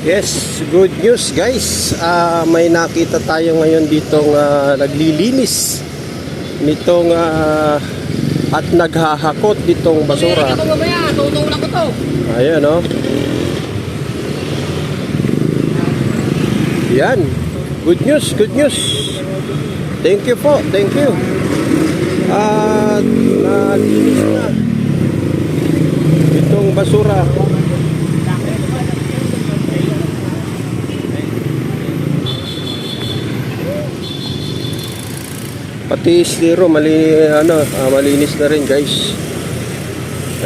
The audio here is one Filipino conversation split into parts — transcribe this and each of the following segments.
Yes, good news guys. Ah, may nakita tayo ngayon ditong ah, naglilinis nitong ah, at naghahakot ditong basura. Ayan oh. Yan. Good news, good news. Thank you po, thank you. At nalinis na itong basura. Pati stero mali ano, ah, malinis na rin guys.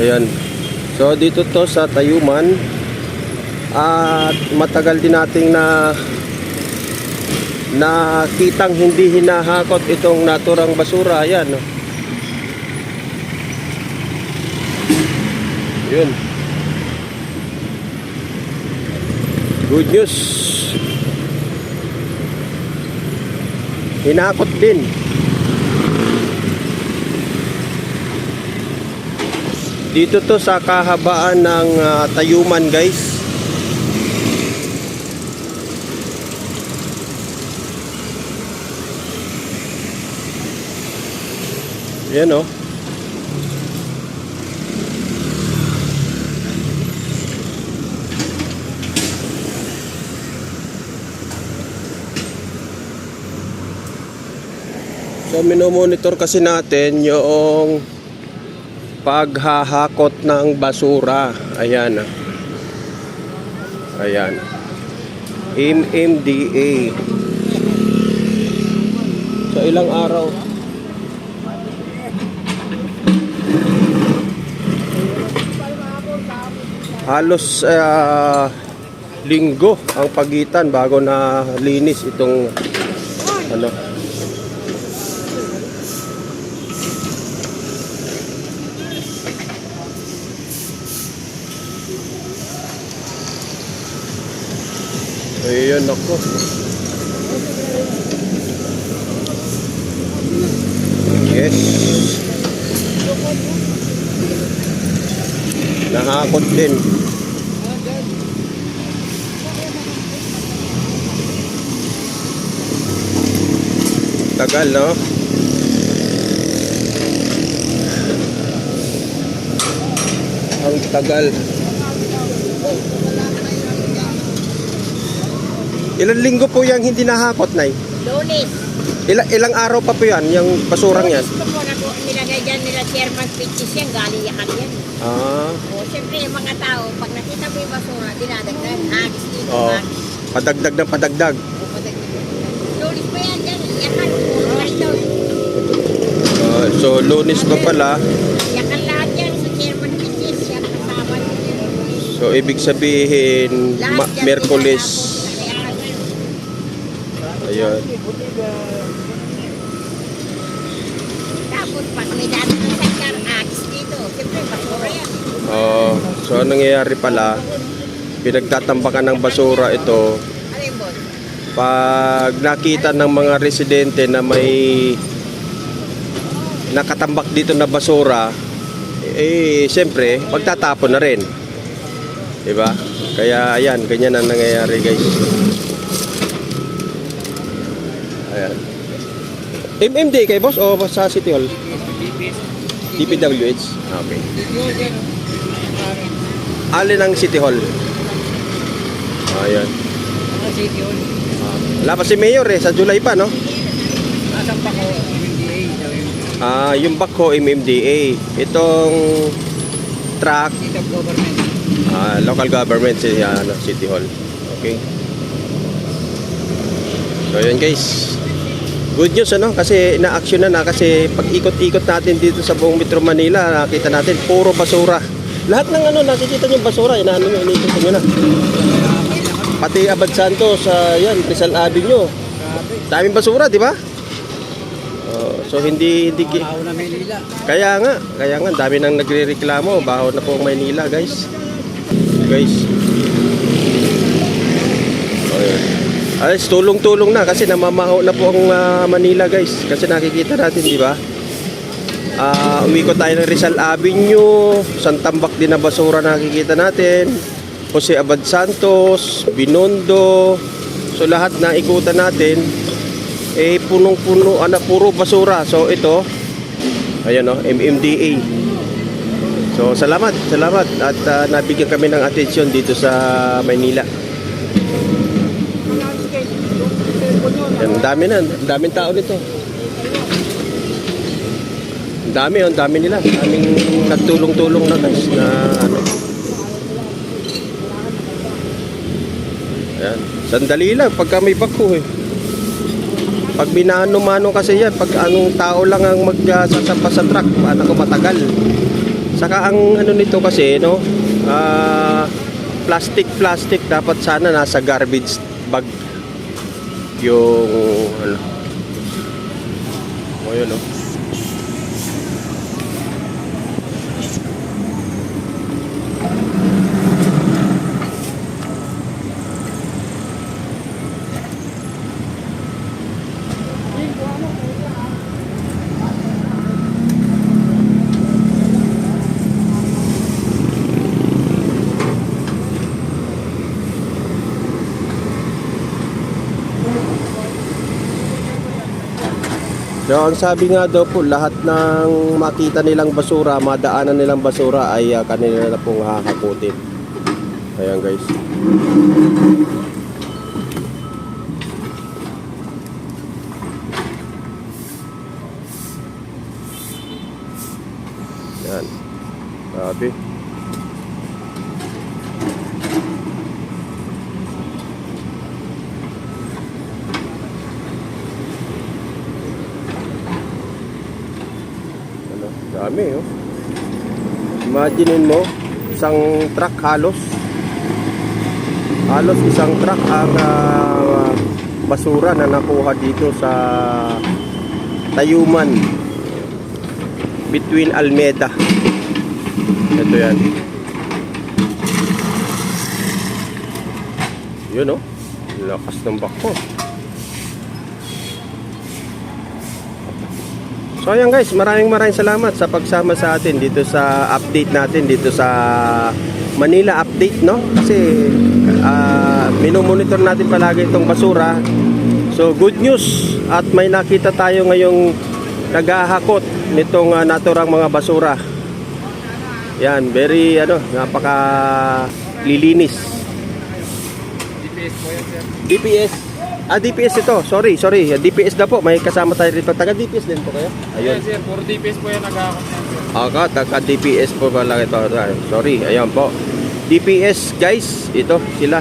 Ayan. So dito to sa Tayuman at matagal din nating na nakitang hindi hinahakot itong naturang basura. Ayan. Yun. Good news. Hinakot din. Dito to sa kahabaan ng ah, Tayuman guys. Yan oh. So minomonitor kasi natin yung paghahakot ng basura. Ayan. Ayan. MMDA. So ilang araw? Halos ah, linggo ang pagitan bago na linis itong ano Ayun ako. Yes. Nakakot din. Tagal, no? Ang tagal. Ilang linggo po yung hindi nahakot, Nay? Lunis. Ilang, ilang araw pa po yan, yung basurang yan? Lunis ko po na po nilagay dyan nila chairman pitches yan, galing yakan yan. Ah, O, siyempre yung mga tao, pag nakita mo yung basura, dinadagdag. Agis dito, Oo. agis. padagdag ng padagdag. O, padagdag. Lunis pa yan, yan, yakan. Right down. Ah, so, lunes pa pala. Yakan lahat yan sa chairman pitches. Yan, kasama. So, ibig sabihin, Lahat ma- yan, Merkulis. Ayun. Tapos pag may dati ng sakar, agis dito. Siyempre, basura yan. Oh, so, anong nangyayari pala, pinagtatambakan ng basura ito, pag nakita ng mga residente na may nakatambak dito na basura, eh, siyempre, magtatapon na rin. Diba? Kaya, ayan, ganyan ang nangyayari, guys. Ayan. MMD kay boss o sa City Hall? DPWH? Okay. Alin ang City Hall? Ayan. Wala pa si Mayor eh, sa July pa, no? Ah, yung Bakho MMDA. Itong truck, ah, local government si ano, City Hall. Okay. So yun guys. Good news ano kasi na-action na na kasi pag ikot-ikot natin dito sa buong Metro Manila, nakita natin puro basura. Lahat ng ano nakikita niyo basura, inaano niyo, inikot niyo na. Pati Abad Santos, sa yan, Rizal Avenue. Daming basura, di ba? Oh, so hindi hindi kaya nga, kaya nga dami nang nagrereklamo, baho na po Maynila, guys. Guys. Ayun. Ay, tulong-tulong na kasi namamaho na po ang ah, Manila, guys. Kasi nakikita natin, di ba? Ah, umikot tayo ng Rizal Avenue, Santambak din na basura nakikita natin. Jose Abad Santos, Binondo. So lahat na ikutan natin eh punong-puno ano puro basura. So ito ayan oh, MMDA. So salamat, salamat at ah, nabigyan kami ng atensyon dito sa Maynila. Yan, ang dami na, ang daming tao nito. Ang dami, ang dami nila. Daming nagtulong-tulong na guys na ano. Ayan. Sandali lang pagka may bako eh. Pag minano-mano kasi yan, pag anong tao lang ang magsasapa sa truck, paano ko matagal. Saka ang ano nito kasi, no, ah, plastic plastic dapat sana nasa garbage bag yung ano. O So, ang sabi nga daw po, lahat ng makita nilang basura, madaanan nilang basura ay ah, kanila na pong hahakutin. Ayan guys. Yan. Sabi. Ano, dami oh. Imaginein mo, isang truck halos. Halos isang truck ang ah, basura na nakuha dito sa Tayuman between Almeda. Ito yan. Yun oh. Lakas ng bako. So ayan guys, maraming maraming salamat sa pagsama sa atin dito sa update natin dito sa Manila update no kasi ah minomonitor natin palagi itong basura. So good news at may nakita tayo ngayong naghahakot nitong ah, naturang mga basura. Yan, very ano, napaka lilinis. DPS po yan, sir. DPS. Ah, DPS ito. Sorry, sorry. DPS na po. May kasama tayo rito. Taga DPS din po kayo? Ayun. Ayun, sir. Puro DPS po yan sir. Ako, taga DPS po pala ito. Sorry, ayan po. DPS, guys. Ito, sila.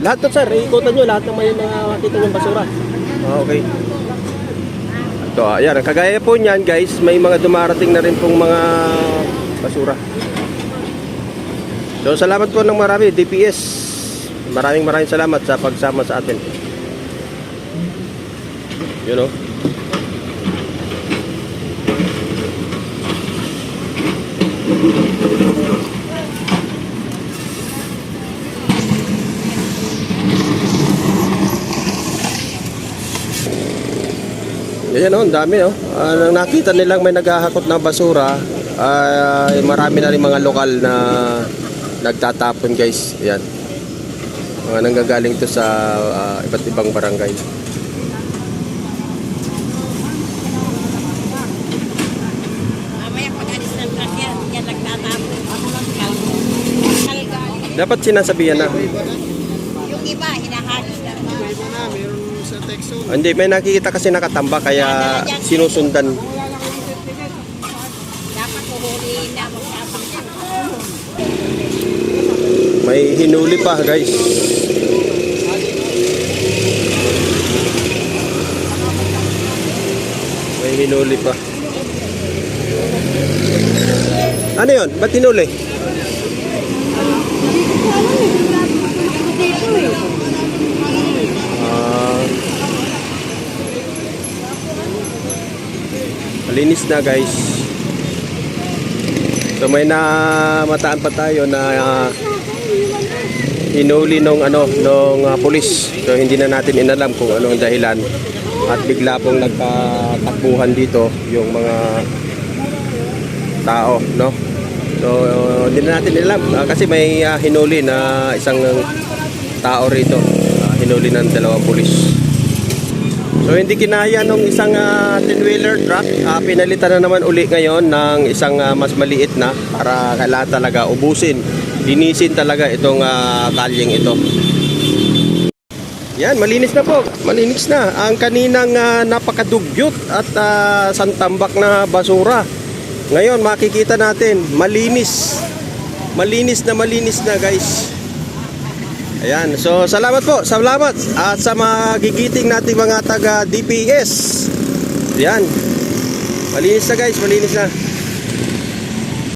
Lahat to, sir. Ikutan nyo. Lahat ng may nakakita yung basura. Ah, Okay. Ito, ayan. Kagaya po niyan, guys. May mga dumarating na rin pong mga basura. So, salamat po ng marami, DPS. Maraming maraming salamat sa pagsama sa atin. You know? Ayan o, ang dami o. Uh, nakita nilang may naghahakot ng basura, ay marami na rin mga lokal na nagtatapon guys. Ayan. Mga nanggagaling to sa ah, iba't ibang barangay. Dapat sinasabihan na. Yung iba, hinahagis lang. Hindi, may nakikita kasi nakatamba kaya sinusundan. Dapat kuhuliin na magtapang yan. May hinuli pa guys. May hinuli pa. Ano yun? Ba't hinuli? Ah. Malinis na guys. So may namataan pa tayo na ah, hinuli nung ano nung ah, pulis. So hindi na natin inalam kung anong dahilan at bigla pong nagkatakbuhan dito yung mga tao, no? So, hindi na natin alam ah, kasi may ah, hinuli na isang tao rito. Ah, hinuli ng dalawang pulis. So hindi kinaya nung isang uh, 10-wheeler truck, Ah, pinalitan na naman uli ngayon ng isang ah, mas maliit na para kailangan talaga ubusin, linisin talaga itong ah, kalyeng ito. Yan, malinis na po. Malinis na. Ang kaninang ah, napakadugyot at ah, santambak na basura. Ngayon, makikita natin, malinis. Malinis na malinis na, guys. Ayan. So, salamat po. Salamat. At sa mga gigiting nating mga taga DPS. Ayan. Malinis na, guys. Malinis na.